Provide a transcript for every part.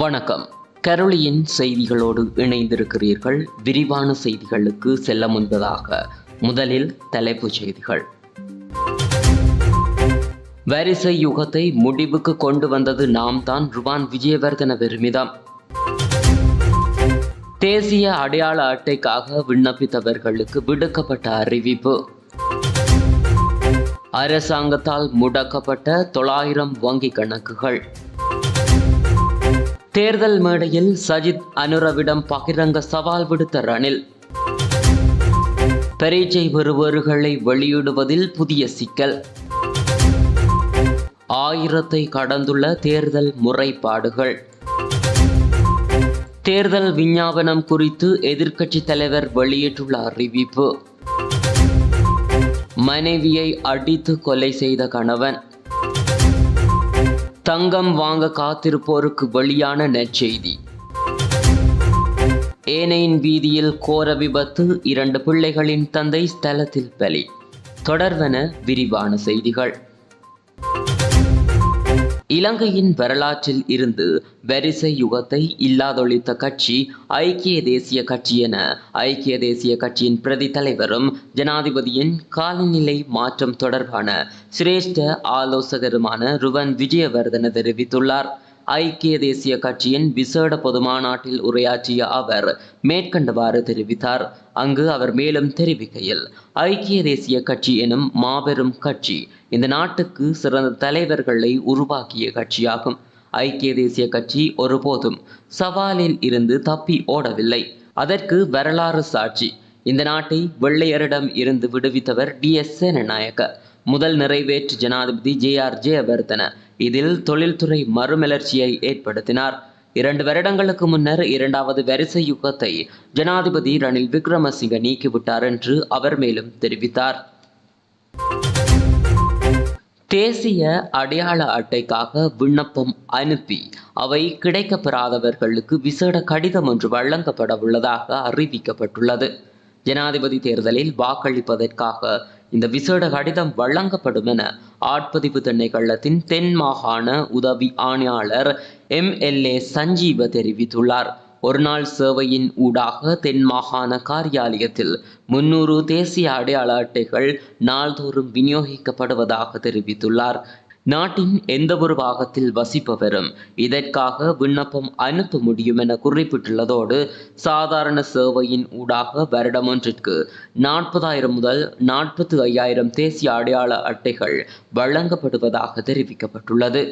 வணக்கம். கரோலியின் செய்திகளோடு இணைந்திருக்கிறீர்கள். விரிவான செய்திகளுக்கு செல்ல முன்பதாக முதலில் தலைப்புச் செய்திகள். வரிசை யுகத்தை முடிவுக்கு கொண்டு வந்தது நாம் தான் ருவான் விஜயவர்தன பெருமிதம். தேசிய அடையாள அட்டைக்காக விண்ணப்பித்தவர்களுக்கு விடுக்கப்பட்ட அறிவிப்பு. அரசாங்கத்தால் முடக்கப்பட்ட தொள்ளாயிரம் வங்கி கணக்குகள். தேர்தல் மேடையில் சஜித் அனுரவிடம் பகிரங்க சவால் விடுத்த ரணில். பரீட்சை பெறுபவர்களை வெளியிடுவதில் புதிய சிக்கல். ஆயிரத்தை கடந்துள்ள தேர்தல் முறைப்பாடுகள். தேர்தல் விஞ்ஞாபனம் குறித்து எதிர்க்கட்சி தலைவர் வெளியிட்டுள்ள அறிவிப்பு. மனைவியை அடித்து கொலை செய்த கணவன். தங்கம் வாங்க காத்திருப்போருக்கு வெளியான நற்செய்தி. ஏனையின் வீதியில் கோர விபத்து இரண்டு பிள்ளைகளின் தந்தை ஸ்தலத்தில் பலி. தொடர்வன விரிவான செய்திகள். இலங்கையின் வரலாற்றில் இருந்து வரிசை யுகத்தை இல்லாதொழித்த கட்சி ஐக்கிய தேசிய கட்சி என ஐக்கிய தேசிய கட்சியின் பிரதி தலைவரும் ஜனாதிபதியின் காலநிலை மாற்றம் தொடர்பான சிரேஷ்ட ஆலோசகருமான ருவன் விஜயவர்தன தெரிவித்துள்ளார். ஐக்கிய தேசிய கட்சியின் விசேட பொதுமாநாட்டில் உரையாற்றிய அவர் மேற்கண்டவாறு தெரிவித்தார். அங்கு அவர் மேலும் தெரிவிக்கையில் ஐக்கிய தேசிய கட்சி எனும் மாபெரும் கட்சி இந்த நாட்டுக்கு சிறந்த தலைவர்களை உருவாக்கிய கட்சியாகும். ஐக்கிய தேசிய கட்சி ஒருபோதும் சவாலில் இருந்து தப்பி ஓடவில்லை. அதற்கு வரலாறு சாட்சி. இந்த நாட்டை வெள்ளையரிடம் இருந்து விடுவித்தவர் டி எஸ் சேனநாயக்க. முதல் நிறைவேற்று ஜனாதிபதி ஜே ஆர் ஜெயவர்தன இதில் தொழில்துறை மறுமலர்ச்சியை ஏற்படுத்தினார். இரண்டு வருடங்களுக்கு முன்னர் இரண்டாவது வரிசை யுகத்தை ஜனாதிபதி ரணில் விக்ரமசிங்க நீக்கிவிட்டார் என்று அவர் மேலும் தெரிவித்தார். தேசிய அடையாள அட்டைக்காக விண்ணப்பம் அனுப்பி அவை கிடைக்கப்பெறாதவர்களுக்கு விசேட கடிதம் ஒன்று வழங்கப்பட உள்ளதாக அறிவிக்கப்பட்டுள்ளது. ஜனாதிபதி தேர்தலில் வாக்களிப்பதற்காக இந்த விசேட கடிதம் வழங்கப்படும் என ஆட்பதிவு திணைக்களத்தின் தென் மாகாண உதவி ஆணையாளர் எம்எல்ஏ சஞ்சீவ தெரிவித்துள்ளார். ஒருநாள் சேவையின் ஊடாக தென் மாகாண காரியாலயத்தில் முன்னூறு தேசிய அடையாள அட்டைகள் நாள்தோறும் விநியோகிக்கப்படுவதாக தெரிவித்துள்ளார். நாட்டின் எந்த ஒரு பாகத்தில் வசிப்பவரும் இதற்காக விண்ணப்பம் அனுப்ப முடியும் என குறிப்பிட்டுள்ளதோடு சாதாரண சேவையின் ஊடாக வருடம் ஒன்றிற்கு நாற்பதாயிரம் முதல் நாற்பத்தி ஐயாயிரம் தேசிய அடையாள அட்டைகள் வழங்கப்படுவதாக தெரிவிக்கப்பட்டுள்ளது.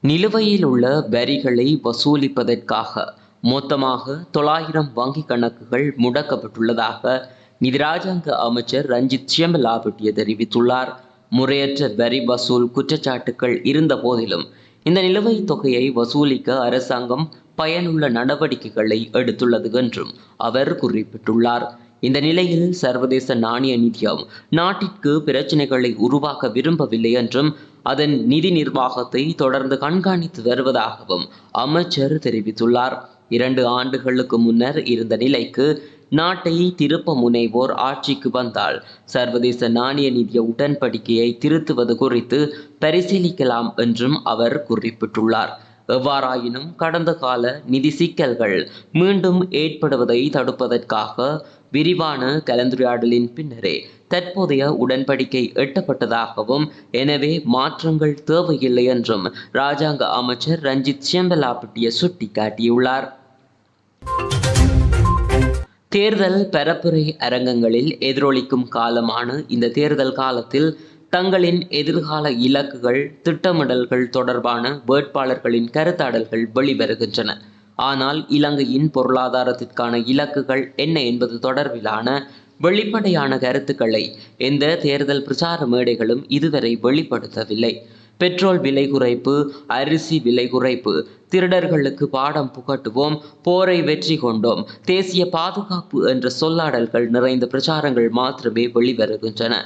நிலுவையில் உள்ள வரிகளை வசூலிப்பதற்காக மொத்தமாக தொள்ளாயிரம் வங்கி கணக்குகள் முடக்கப்பட்டுள்ளதாக நிதி ராஜாங்க அமைச்சர் ரஞ்சித் சியம்பலாபட்டிய தெரிவித்துள்ளார். முறையற்ற வரி வசூல் குற்றச்சாட்டுக்கள் இருந்த போதிலும் இந்த நிலுவைத் தொகையை வசூலிக்க அரசாங்கம் பயனுள்ள நடவடிக்கைகளை எடுத்துள்ளது என்றும் அவர் குறிப்பிட்டுள்ளார். இந்த நிலையில் சர்வதேச நாணய நிதியம் நாட்டிற்கு பிரச்சினைகளை உருவாக்க விரும்பவில்லை என்றும் அதன் நிதி நிர்வாகத்தை தொடர்ந்து கண்காணித்து வருவதாகவும் அமைச்சர் தெரிவித்துள்ளார். இரண்டு ஆண்டுகளுக்கு முன்னர் இருந்த நிலைக்கு நாட்டை திருப்ப முனைவோர் ஆட்சிக்கு வந்தால் சர்வதேச நாணய நிதிய உடன்படிக்கையை திருத்துவது குறித்து பரிசீலிக்கலாம் என்றும் அவர் குறிப்பிட்டுள்ளார். எவ்வாறாயினும் கடந்த கால நிதி சிக்கல்கள் மீண்டும் ஏற்படுவதை தடுப்பதற்காக விரிவான கலந்துரையாடலின் பின்னரே தற்போதைய உடன்படிக்கை எட்டப்பட்டதாகவும் எனவே மாற்றங்கள் தேவையில்லை என்றும் ராஜாங்க அமைச்சர் ரஞ்சித் செம்பலாப்பட்டிய சுட்டிக்காட்டியுள்ளார். தேர்தல் பரப்புரை அரங்கங்களில் எதிரொலிக்கும் காலமான இந்த தேர்தல் காலத்தில் தங்களின் எதிர்கால இலக்குகள் திட்டமிடல்கள் தொடர்பான வேட்பாளர்களின் கருத்தாடல்கள் வெளிவருகின்றன. ஆனால் இலங்கையின் பொருளாதாரத்திற்கான இலக்குகள் என்ன என்பது தொடர்பிலான வெளிப்படையான கருத்துக்களை எந்த தேர்தல் பிரச்சார மேடைகளும் இதுவரை வெளிப்படுத்தவில்லை. பெட்ரோல் விலை குறைப்பு அரிசி விலை குறைப்பு. திருடர்களுக்கு பாடம் புகட்டுவோம் போரை வெற்றி கொண்டோம். தேசிய பாதுகாப்பு என்ற சொல்லாடல்கள் நிறைந்த பிரச்சாரங்கள் மாத்திரமே வெளிவருகின்றன.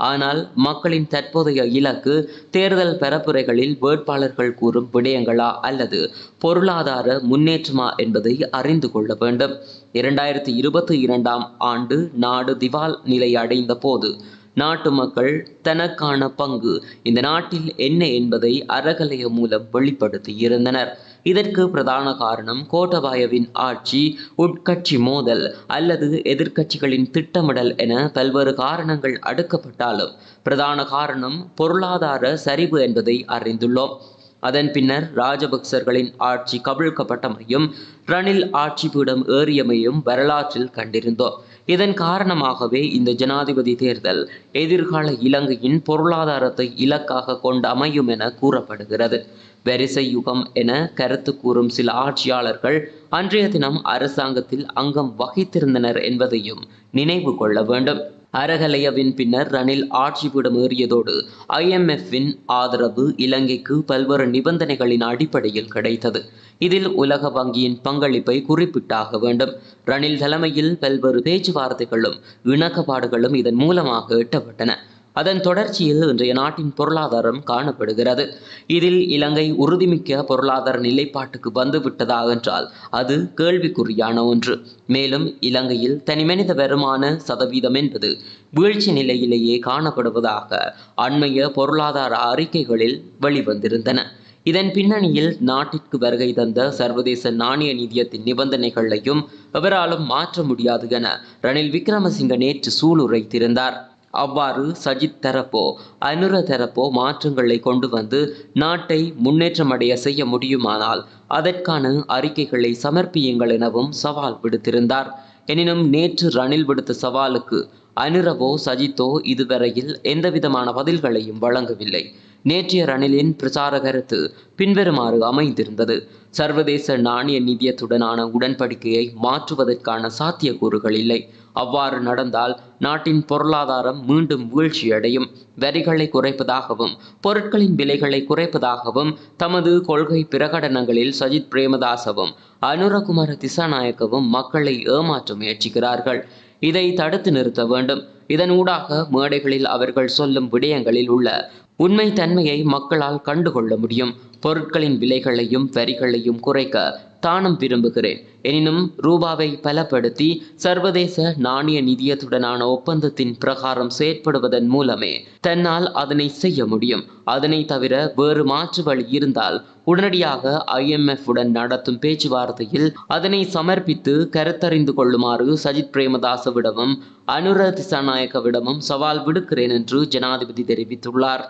ஆனால் மக்களின் தற்போதைய இலக்கு தேர்தல் பரப்புரைகளில் வேட்பாளர்கள் கூறும் விடயங்களா அல்லது பொருளாதார முன்னேற்றமா என்பதை அறிந்து கொள்ள வேண்டும். இரண்டாயிரத்தி இருபத்தி இரண்டாம் ஆண்டு நாடு திவால் நிலை அடைந்த போது நாட்டு மக்கள் தனக்கான பங்கு. இந்த நாட்டில் என்ன என்பதை அறகலைய மூலம் வெளிப்படுத்தியிருந்தனர் இதற்கு பிரதான காரணம் கோட்டபாயவின் ஆட்சி உட்கட்சி மோதல் அல்லது எதிர்க்கட்சிகளின் திட்டமிடல் என பல்வேறு காரணங்கள் அடுக்கப்பட்டாலும் பிரதான காரணம் பொருளாதார சரிவு என்பதை அறிந்துள்ளோம். அதன் பின்னர் ராஜபக்சர்களின் ஆட்சி கவிழ்க்கப்பட்டமையும் ரணில் ஆட்சி பீடம் ஏறியமையும் வரலாற்றில் கண்டிருந்தோம். இதன் காரணமாகவே இந்த ஜனாதிபதி தேர்தல் எதிர்கால இலங்கையின் பொருளாதாரத்தை இலக்காக கொண்டு அமையும் என கூறப்படுகிறது. வரிசை யுகம் என கருத்து கூறும் சில ஆட்சியாளர்கள் அன்றைய தினம் அரசாங்கத்தில் அங்கம் வகித்திருந்தனர் என்பதையும் நினைவு கொள்ள வேண்டும். அரகலையவின் பின்னர் ரணில் ஆட்சிபீடம் ஏறியதோடு ஐஎம்எஃப்பின் ஆதரவு இலங்கைக்கு பல்வேறு நிபந்தனைகளின் அடிப்படையில் கிடைத்தது. இதில் உலக வங்கியின் பங்களிப்பை குறிப்பிட்டாக வேண்டும். ரணில் தலைமையில் பல்வேறு பேச்சுவார்த்தைகளும் இணக்கப்பாடுகளும் இதன் மூலமாக எட்டப்பட்டன. அதன் தொடர்ச்சியில் இன்றைய நாட்டின் பொருளாதாரம் காணப்படுகிறது. இதில் இலங்கை உறுதிமிக்க பொருளாதார நிலைப்பாட்டுக்கு வந்துவிட்டதா என்றால் அது கேள்விக்குறியான ஒன்று. மேலும் இலங்கையில் தனிமனித வருமான சதவீதம் என்பது வீழ்ச்சி நிலையிலேயே காணப்படுவதாக அண்மைய பொருளாதார அறிக்கைகளில் வெளிவந்திருந்தன. இதன் பின்னணியில் நாட்டிற்கு வருகை தந்த சர்வதேச நாணய நிதியத்தின் நிபந்தனைகளையும் எவராலும் மாற்ற முடியாது என ரணில் விக்ரமசிங்க நேற்று சூளுரைத்திருந்தார். அவ்வாறு சஜித் தரப்போ அனுர தரப்போ மாற்றங்களை கொண்டு வந்து நாட்டை முன்னேற்றமடைய செய்ய முடியுமானால் அதற்கான அறிக்கைகளை சமர்ப்பியுங்கள் எனவும் சவால் விடுத்திருந்தார். எனினும் நேற்று ரணில் விடுத்த சவாலுக்கு அனுரவோ சஜித்தோ இதுவரையில் எந்தவிதமான பதில்களையும் வழங்கவில்லை. நேற்றைய ரணிலின் பிரச்சார கருத்து பின்வருமாறு அமைந்திருந்தது. சர்வதேச நாணய நிதியத்துடனான உடன்படிக்கையை மாற்றுவதற்கான சாத்தியக்கூறுகள் இல்லை. அவ்வாறு நடந்தால் நாட்டின் பொருளாதாரம் மீண்டும் வீழ்ச்சியடையும். வரிகளை குறைப்பதாகவும் பொருட்களின் விலைகளை குறைப்பதாகவும் தமது கொள்கை பிரகடனங்களில் சஜித் பிரேமதாசவும் அனுரகுமார திசாநாயக்கவும் மக்களை ஏமாற்ற முயற்சிக்கிறார்கள். இதை தடுத்து நிறுத்த வேண்டும். இதன் ஊடாக மேடைகளில் அவர்கள் சொல்லும் விடயங்களில் உள்ள உண்மை தன்மையை மக்களால் கண்டுகொள்ள முடியும். பொருட்களின் விலைகளையும் வரிகளையும் குறைக்க தானும் விரும்புகிறேன். எனினும் ரூபாவை பலப்படுத்தி சர்வதேச நாணய நிதியத்துடனான ஒப்பந்தத்தின் பிரகாரம் செயற்படுவதன் மூலமே தன்னால் அதனை செய்ய முடியும். அதனை தவிர வேறு மாற்று வழி இருந்தால் உடனடியாக ஐஎம்எஃப் உடன் நடத்தும் பேச்சுவார்த்தையில் அதனை சமர்ப்பித்து கருத்தறிந்து கொள்ளுமாறு சஜித் பிரேமதாசவிடமும் அனுர திசாநாயக்கவிடமும் சவால் விடுக்கிறேன் என்று ஜனாதிபதி தெரிவித்துள்ளார்.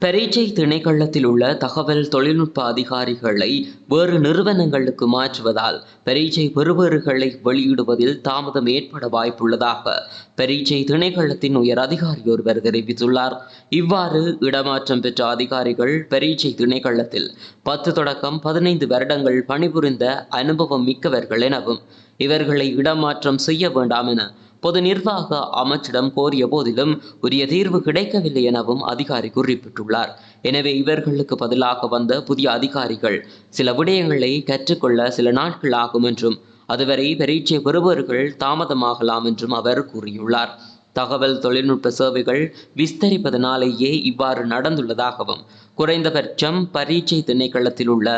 பரீட்சை திணைக்களத்தில் உள்ள தகவல் தொழில்நுட்ப அதிகாரிகளை வேறு நிறுவனங்களுக்கு மாற்றுவதால் பரீட்சை பெறுபவர்களை வெளியிடுவதில் தாமதம் ஏற்பட வாய்ப்புள்ளதாக பரீட்சை திணைக்களத்தின் உயர் அதிகாரி ஒருவர் தெரிவித்துள்ளார். இவ்வாறு இடமாற்றம் பெற்ற அதிகாரிகள் பரீட்சை திணைக்களத்தில் பத்து தொடக்கம் பதினைந்து வருடங்கள் பணிபுரிந்த அனுபவம் மிக்கவர்கள் எனவும் இவர்களை இடமாற்றம் செய்ய வேண்டாம் என பொது நிர்வாக அமைச்சிடம் கோரிய போதிலும் உரிய தீர்வு கிடைக்கவில்லை எனவும் அதிகாரி குறிப்பிட்டுள்ளார். எனவே இவர்களுக்கு பதிலாக வந்த புதிய அதிகாரிகள் சில விடயங்களை கற்றுக்கொள்ள சில நாட்கள் ஆகும் என்றும் அதுவரை பரீட்சை பெறுபவர்கள் தாமதமாகலாம் என்றும் அவர் கூறியுள்ளார். தகவல் தொழில்நுட்ப சேவைகள் விஸ்தரிப்பதனாலேயே இவ்வாறு நடந்துள்ளதாகவும் குறைந்தபட்சம் பரீட்சை திணைக்களத்தில் உள்ள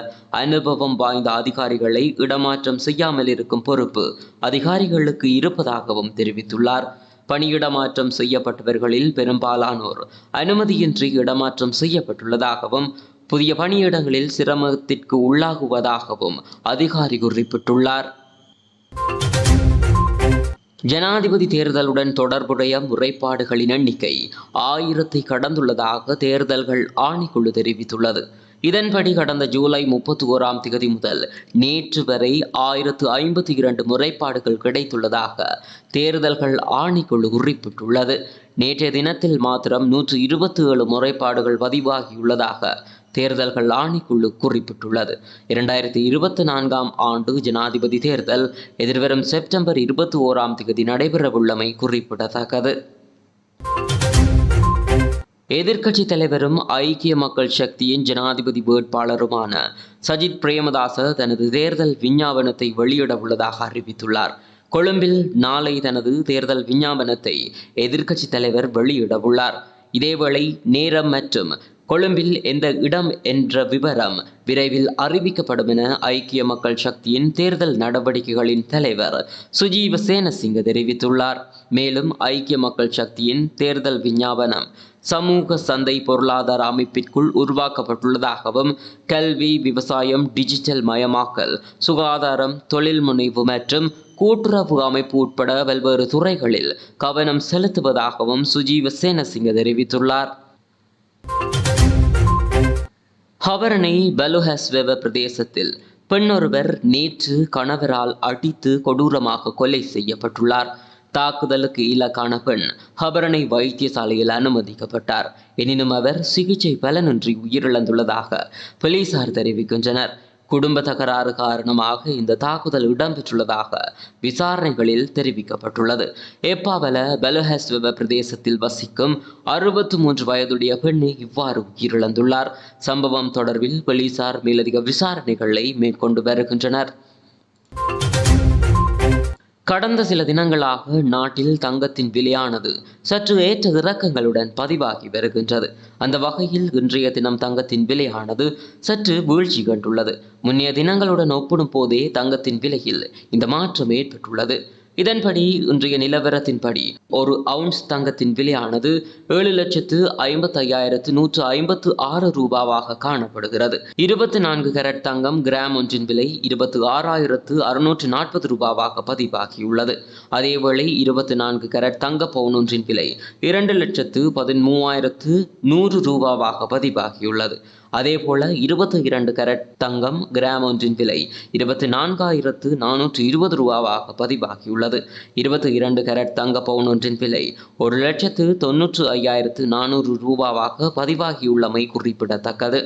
அனுபவம் வாய்ந்த அதிகாரிகளை இடமாற்றம் செய்யாமல் இருக்கும் பொறுப்பு அதிகாரிகளுக்கு இருப்பதாகவும் தெரிவித்துள்ளார். பணியிடமாற்றம் செய்யப்பட்டவர்களில் பெரும்பாலானோர் அனுமதியின்றி இடமாற்றம் செய்யப்பட்டுள்ளதாகவும் புதிய பணியிடங்களில் சிரமத்திற்கு உள்ளாகுவதாகவும் அதிகாரி குறிப்பிட்டுள்ளார். ஜனாதிபதி தேர்தலுடன் தொடர்புடைய முறைப்பாடுகளின் எண்ணிக்கை ஆயிரத்தை கடந்துள்ளதாக தேர்தல்கள் ஆணைக்குழு தெரிவித்துள்ளது. இதன்படி கடந்த ஜூலை முப்பத்தி ஓராம் தேதி முதல் நேற்று வரை ஆயிரத்து ஐம்பத்தி இரண்டு முறைப்பாடுகள் கிடைத்துள்ளதாக தேர்தல்கள் ஆணைக்குழு குறிப்பிட்டுள்ளது. நேற்றைய தினத்தில் மாத்திரம் நூற்று இருபத்தி ஏழு முறைப்பாடுகள் பதிவாகியுள்ளதாக தேர்தல்கள் ஆணைக்குழு குறிப்பிட்டுள்ளது. இரண்டாயிரத்தி இருபத்தி நான்காம் ஆண்டு ஜனாதிபதி தேர்தல் எதிர்வரும் செப்டம்பர் இருபத்தி ஓராம் தேதி நடைபெறவுள்ளமை குறிப்பிடத்தக்கது. எதிர்க்கட்சி தலைவரும் ஐக்கிய மக்கள் சக்தியின் ஜனாதிபதி வேட்பாளருமான சஜித் பிரேமதாச தனது தேர்தல் விஞ்ஞாபனத்தை வெளியிட உள்ளதாக அறிவித்துள்ளார். கொழும்பில் நாளை தனது தேர்தல் விஞ்ஞாபனத்தை எதிர்க்கட்சி தலைவர் வெளியிட உள்ளார். இதேவேளை நேரம் மற்றும் கொழும்பில் எந்த இடம் என்ற விவரம் விரைவில் அறிவிக்கப்படும் என ஐக்கிய மக்கள் சக்தியின் தேர்தல் நடவடிக்கைகளின் தலைவர் சுஜீவ சேனசிங்க தெரிவித்துள்ளார். மேலும் ஐக்கிய மக்கள் சக்தியின் தேர்தல் விஞ்ஞாபனம் சமூக சந்தை பொருளாதார அமைப்பிற்குள் உருவாக்கப்பட்டுள்ளதாகவும் கல்வி விவசாயம் டிஜிட்டல் மயமாக்கல் சுகாதாரம் தொழில் முனைவு மற்றும் கூட்டுறவு அமைப்பு உட்பட பல்வேறு துறைகளில் கவனம் செலுத்துவதாகவும் சுஜீவ சேனசிங்க தெரிவித்துள்ளார். ஹவரணை பலுஹஸ்வெவ பிரதேசத்தில் பெண்ணொருவர் நேற்று கணவரால் அடித்து கொடூரமாக கொலை செய்யப்பட்டுள்ளார். தாக்குதலுக்கு இலக்கான பெண் ஹபரணை வைத்தியசாலையில் அனுமதிக்கப்பட்டார். எனினும் அவர் சிகிச்சை பலனின்றி உயிரிழந்துள்ளதாக போலீசார் தெரிவிக்கின்றனர். குடும்ப தகராறு காரணமாக இந்த தாக்குதல் இடம்பெற்றுள்ளதாக விசாரணைகளில் தெரிவிக்கப்பட்டுள்ளது. எப்பாவல பெலுஹஸ்வெவ பிரதேசத்தில் வசிக்கும் அறுபத்தி மூன்று வயதுடைய பெண்ணே இவ்வாறு உயிரிழந்துள்ளார். சம்பவம் தொடர்பில் போலீசார் மேலதிக விசாரணைகளை மேற்கொண்டு வருகின்றனர். கடந்த சில தினங்களாக நாட்டில் தங்கத்தின் விலையானது சற்று ஏற்ற இறக்கங்களுடன் பதிவாகி வருகின்றது. அந்த வகையில் இன்றைய தினம் தங்கத்தின் விலையானது சற்று வீழ்ச்சி கண்டுள்ளது. முன்னைய தினங்களுடன் ஒப்பிடும் போதே தங்கத்தின் விலையில் இந்த மாற்றம் ஏற்பட்டுள்ளது. இதன்படி இன்றைய நிலவரத்தின்படி ஒரு அவுன்ஸ் தங்கத்தின் விலையானது ஏழு லட்சத்து ஐம்பத்தி ஐயாயிரத்து நூற்று ஐம்பத்து ஆறு ரூபாவாக காணப்படுகிறது. இருபத்தி நான்கு கேரட் தங்கம் கிராம் ஒன்றின் விலை இருபத்தி ஆறாயிரத்து அறுநூற்று நாற்பது ரூபாவாக பதிவாகியுள்ளது. அதேவேளை இருபத்தி நான்கு கேரட் தங்க பவுன் ஒன்றின் விலை இரண்டு லட்சத்து பதிமூவாயிரத்து நூறு ரூபாவாக பதிவாகியுள்ளது. அதேபோல இருபத்தி இரண்டு கரட் தங்கம் கிராம் ஒன்றின் விலை இருபத்தி நான்காயிரத்து நானூற்று இருபது ரூபாவாக பதிவாகியுள்ளது. இருபத்தி இரண்டு கரட் தங்க பவுன் ஒன்றின் விலை ஒரு லட்சத்து தொன்னூற்று ஐயாயிரத்து நானூறு ரூபாவாக பதிவாகியுள்ளமை குறிப்பிடத்தக்கது.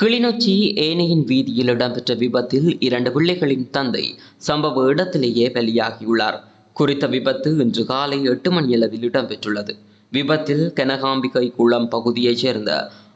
கிளிநொச்சி ஏனையின் வீதியில் இடம்பெற்ற விபத்தில் இரண்டு பிள்ளைகளின் தந்தை சம்பவ இடத்திலேயே பலியாகியுள்ளார். குறித்த விபத்து இன்று காலை எட்டு மணியளவில் இடம்பெற்றுள்ளது. விபத்தில் கனகாம்பிகை குளம் பகுதியைச் சேர்ந்த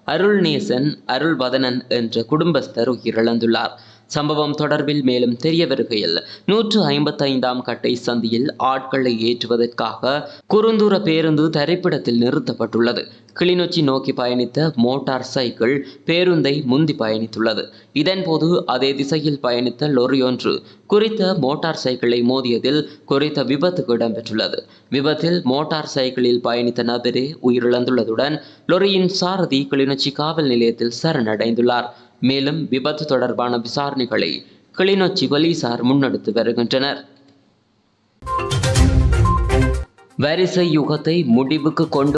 அருள்நேசன் அருள்வதனன் என்ற குடும்பஸ்தர் உயிரிழந்துள்ளார். சம்பவம் தொடர்பில் மேலும் தெரிய வருகையில் நூற்று ஐம்பத்தைந்தாம் கட்டை சந்தியில் ஆட்களை ஏற்றுவதற்காக குறுந்தூர பேருந்து தரைப்பிடத்தில் நிறுத்தப்பட்டுள்ளது. கிளிநொச்சி நோக்கி பயணித்த மோட்டார் சைக்கிள் பேருந்தை முந்தி பயணித்துள்ளது. இதன்போது அதே திசையில் பயணித்த லொரியொன்று குறித்த மோட்டார் சைக்கிளை மோதியதில் குறித்த விபத்து இடம்பெற்றுள்ளது. விபத்தில் மோட்டார் சைக்கிளில் பயணித்த நபரே உயிரிழந்துள்ளதுடன் லொரியின் சாரதி கிளிநொச்சி காவல் நிலையத்தில் சரணடைந்துள்ளார். மேலும் விபத்து தொடர்பான விசாரணைகளை கிளிநொச்சி போலீசார் முன்னெடுத்து வருகின்றனர். வரிசை யுகத்தை முடிவுக்கு கொண்டு